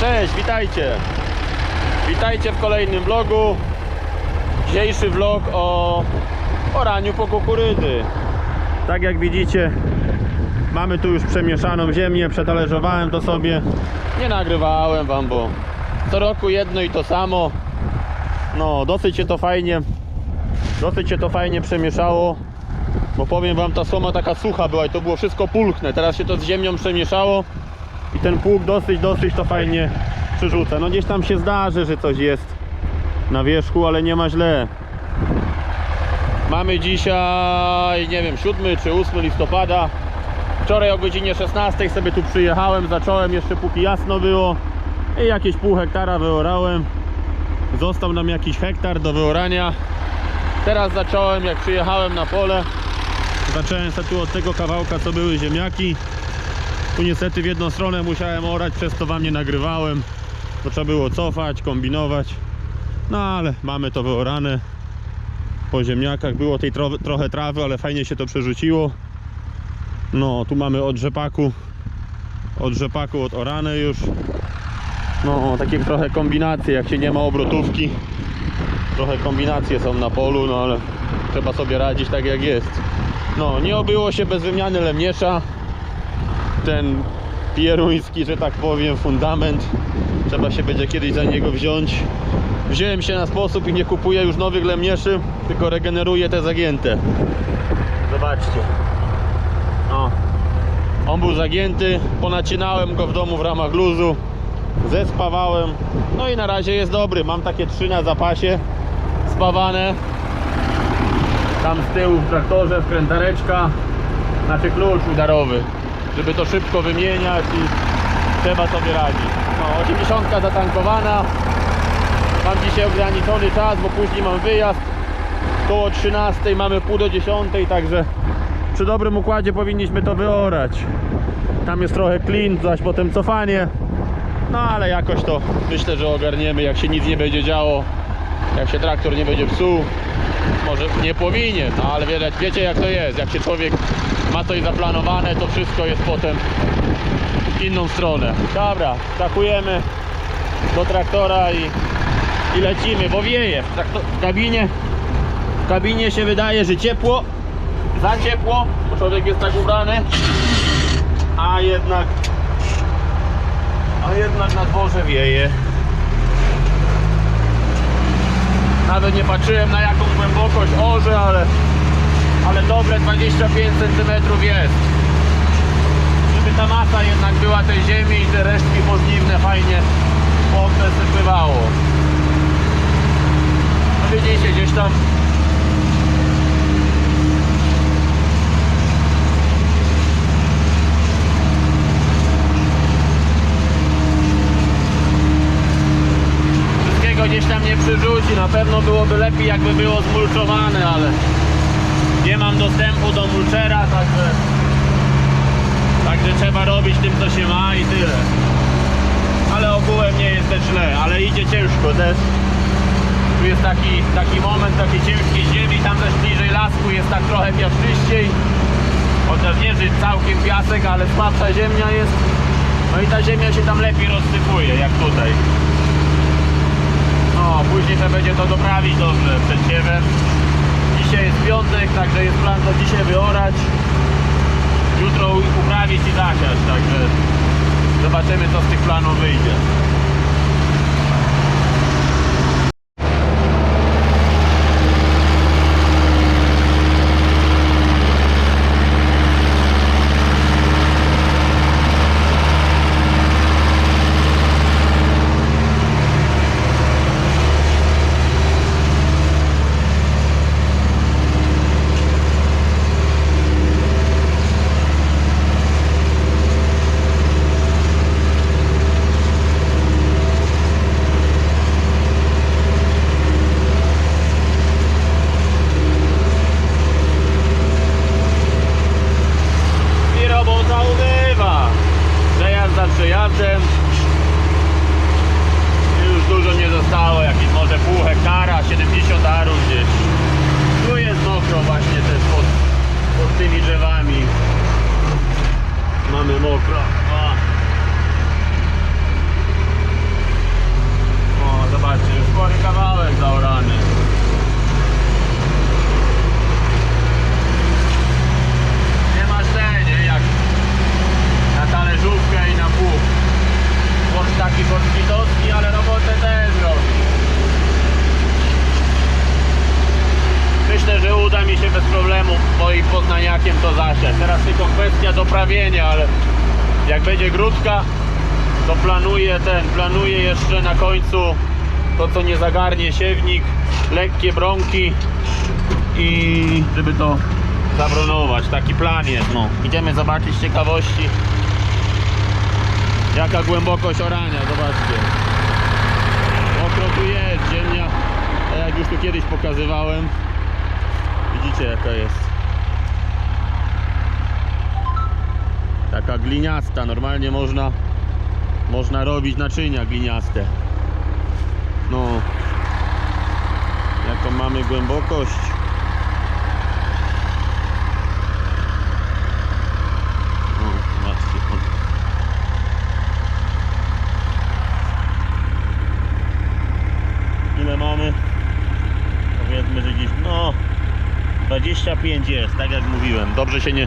Cześć, witajcie. Witajcie w kolejnym vlogu. Dzisiejszy vlog o oraniu po kukurydzy. Tak jak widzicie, mamy tu już przemieszaną ziemię, przetalerzowałem to sobie. Nie nagrywałem wam, bo co roku jedno i to samo. No, dosyć się to fajnie, dosyć się to fajnie przemieszało. Bo powiem wam, ta słoma taka sucha była i to było wszystko pulchne. Teraz się to z ziemią przemieszało i ten pług dosyć, dosyć to fajnie przerzuca. No gdzieś tam się zdarzy, że coś jest na wierzchu, ale nie ma źle. Mamy dzisiaj, nie wiem, 7 czy 8 listopada. Wczoraj o godzinie 16 sobie tu przyjechałem, zacząłem jeszcze póki jasno było i jakieś pół hektara wyorałem. Został nam jakiś hektar do wyorania. Teraz zacząłem, jak przyjechałem na pole, zacząłem sobie tu od tego kawałka, co były ziemniaki. Tu niestety w jedną stronę musiałem orać, przez to wam nie nagrywałem, bo trzeba było cofać, kombinować. No ale mamy to wyorane. Po ziemniakach było tej tro trochę trawy, ale fajnie się to przerzuciło. No, tu mamy od rzepaku, od rzepaku od orane już. No, takie trochę kombinacje, jak się nie ma obrotówki. Trochę kombinacje są na polu, no ale trzeba sobie radzić tak jak jest. No, nie obyło się bez wymiany lemniesza. Ten pieruński, że tak powiem, fundament. Trzeba się będzie kiedyś za niego wziąć. Wziąłem się na sposób i nie kupuję już nowych lemnieszy, tylko regeneruję te zagięte. Zobaczcie. O. On był zagięty, ponacinałem go w domu w ramach luzu, zespawałem. No i na razie jest dobry. Mam takie trzy na zapasie spawane. Tam z tyłu w traktorze wkrętareczka, znaczy klucz udarowy, żeby to szybko wymieniać i trzeba sobie radzić. No, 80 zatankowana. Mam dzisiaj ograniczony czas, bo później mam wyjazd. Koło 13 mamy pół do 10, także przy dobrym układzie powinniśmy to wyorać. Tam jest trochę clean, zaś potem cofanie. No ale jakoś to myślę, że ogarniemy, jak się nic nie będzie działo, jak się traktor nie będzie psuł. Może nie powinien, no ale wiecie jak to jest, jak się człowiek ma coś zaplanowane, to wszystko jest potem w inną stronę. Dobra, skakujemy do traktora i, i lecimy, bo wieje. W kabinie w kabinie się wydaje, że ciepło, za ciepło, bo człowiek jest tak ubrany, a jednak a jednak na dworze wieje. Nawet nie patrzyłem na jaką głębokość orze, ale, ale dobre 25 cm jest. Żeby ta masa jednak była tej ziemi i te resztki pożniwne fajnie poprzesypywało. No widzicie, gdzieś tam wszystkiego gdzieś tam nie przyrzuci. Na pewno byłoby lepiej jakby było zmulczowane, ale nie mam dostępu do mulczera, także także trzeba robić tym co się ma i tyle. Ale ogółem nie jest też źle, ale idzie ciężko też. Tu jest taki, taki moment takiej ciężkiej ziemi, tam też bliżej lasku jest tak trochę piaszczyściej. Chociaż nie, że całkiem piasek, ale słabsza ziemia jest. No i ta ziemia się tam lepiej rozsypuje, jak tutaj. No, później trzeba będzie to doprawić dobrze przed siewem. Dzisiaj jest piątek, także jest plan to dzisiaj wyorać. Jutro uprawić i zasiać, także zobaczymy co z tych planów wyjdzie. I robota ubywa. Przejazd za przejazdem. Już dużo nie zostało, jakieś może pół hektara, 70 arów gdzieś. Tu jest mokro właśnie też pod, pod tymi drzewami. Mamy mokro. O. będzie grudka, to planuję ten, planuję jeszcze na końcu to co nie zagarnie siewnik, lekkie bronki i żeby to zabronować, taki plan jest, no. Idziemy zobaczyć ciekawości jaka głębokość orania, zobaczcie. Mokro tu jest, ziemia, jak już tu kiedyś pokazywałem. Widzicie jaka jest. Taka gliniasta, normalnie można można robić naczynia gliniaste. No. Jaką mamy głębokość? Ile mamy? Powiedzmy, że gdzieś, no 25 jest, tak jak mówiłem. Dobrze się nie,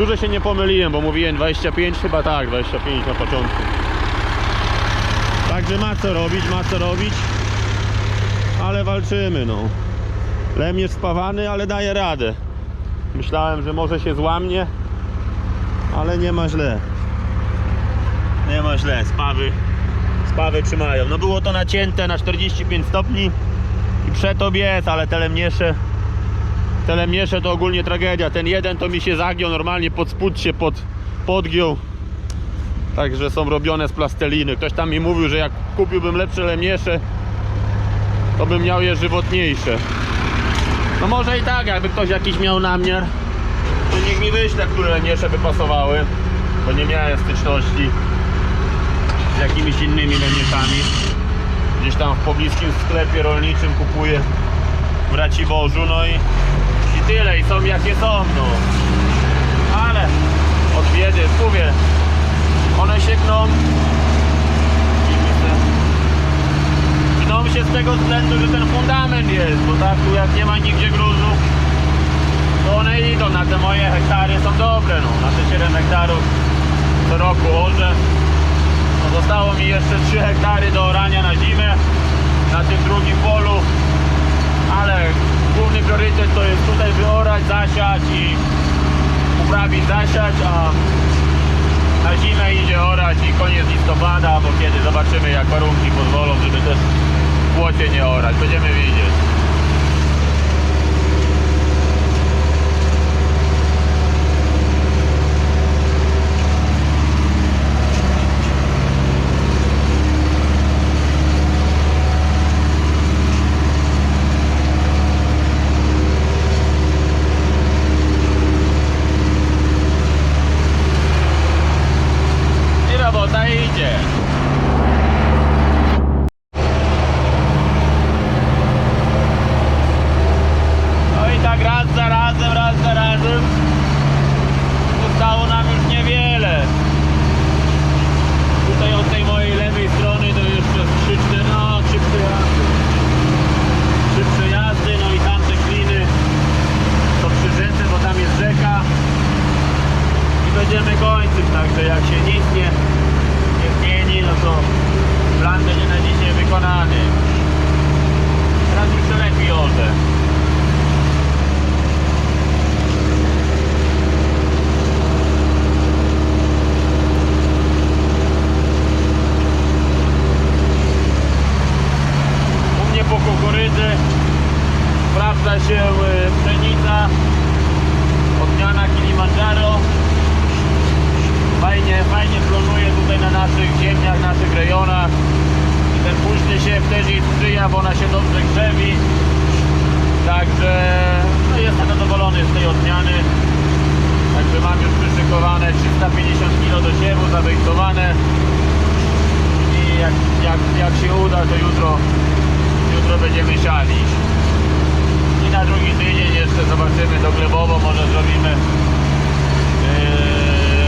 dużo się nie pomyliłem, bo mówiłem 25, chyba tak, 25 na początku. Także ma co robić, ma co robić, ale walczymy, no. Lem jest spawany, ale daje radę. Myślałem, że może się złamnie, ale nie ma źle. Nie ma źle, spawy, spawy trzymają. No było to nacięte na 45 stopni i przeto biec, ale te lemniesze, te lemniesze to ogólnie tragedia. Ten jeden to mi się zagiął normalnie pod spód się pod, podgiął. Także są robione z plasteliny. Ktoś tam mi mówił, że jak kupiłbym lepsze lemniesze, to bym miał je żywotniejsze. No może i tak, jakby ktoś jakiś miał namiar, to niech mi wyśle, które lemniesze by pasowały, bo nie miałem styczności z jakimiś innymi lemnieszami. Gdzieś tam w pobliskim sklepie rolniczym kupuję w Raciborzu, no i, i tyle, i są jakie są, no. Ale od biedy, mówię, one się gną. Gną się z tego względu, że ten fundament jest bo tak tu jak nie ma nigdzie gruzu to one idą. Na te moje hektary są dobre no. Na te 7 hektarów co roku orze no zostało mi jeszcze 3 hektary do orania na zimę na tym drugim polu. Ale główny priorytet to jest tutaj wyorać, zasiać i uprawić, zasiać, a na zimę idzie orać i koniec listopada, bo kiedy zobaczymy jak warunki pozwolą, żeby też w płocie nie orać. Będziemy widzieć. Yeah. Dobrze także no jestem zadowolony z tej odmiany. Także mam już przyszykowane 350 kg do siewu zawejsowane i jak, jak, jak się uda to jutro jutro będziemy siali i na drugi tydzień jeszcze zobaczymy do Glebowo, może zrobimy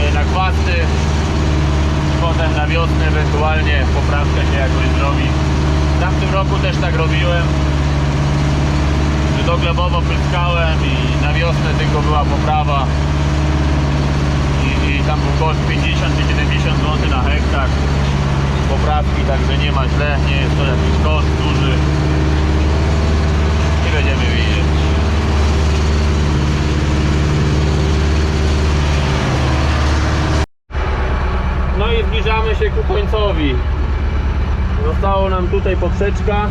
yy, na potem na wiosnę ewentualnie poprawkę się jakoś zrobi w tamtym roku też tak robiłem. Że do Glebowo pryskałem i na wiosnę tylko była poprawa. I, i tam był koszt 50 czy 70 zł na hektar. Poprawki, także nie ma źle, nie jest to jakiś koszt duży. I będziemy widzieć i zbliżamy się ku końcowi. Zostało nam tutaj poprzeczka.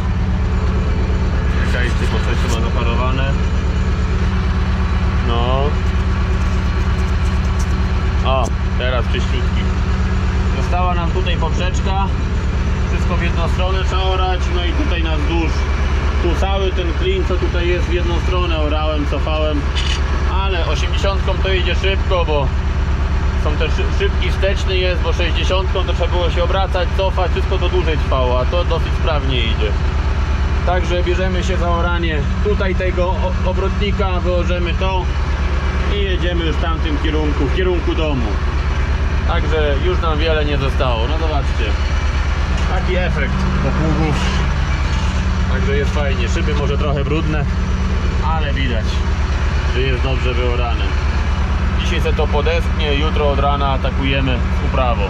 Czekajcie, coś chyba zaparowane. No. O, teraz czyściutki. Została nam tutaj poprzeczka. Wszystko w jedną stronę trzeba orać, no i tutaj na wzdłuż. Tu cały ten klin, co tutaj jest w jedną stronę orałem, cofałem. Ale 80 to idzie szybko, bo są też szy- szybki wsteczny jest, bo 60 to trzeba było się obracać, cofać, wszystko to dłużej trwało, a to dosyć sprawnie idzie. Także bierzemy się za oranie tutaj tego obrotnika, wyorzemy to i jedziemy już w tamtym kierunku, w kierunku domu. Także już nam wiele nie zostało. No zobaczcie. Taki efekt popługów. Także jest fajnie. Szyby może trochę brudne, ale widać, że jest dobrze wyorane. Dzisiaj se to podesknie, jutro od rana atakujemy uprawą.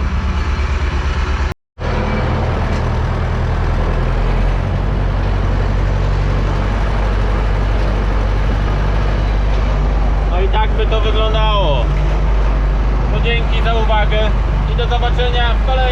No i tak by to wyglądało. To dzięki za uwagę i do zobaczenia w kolejnych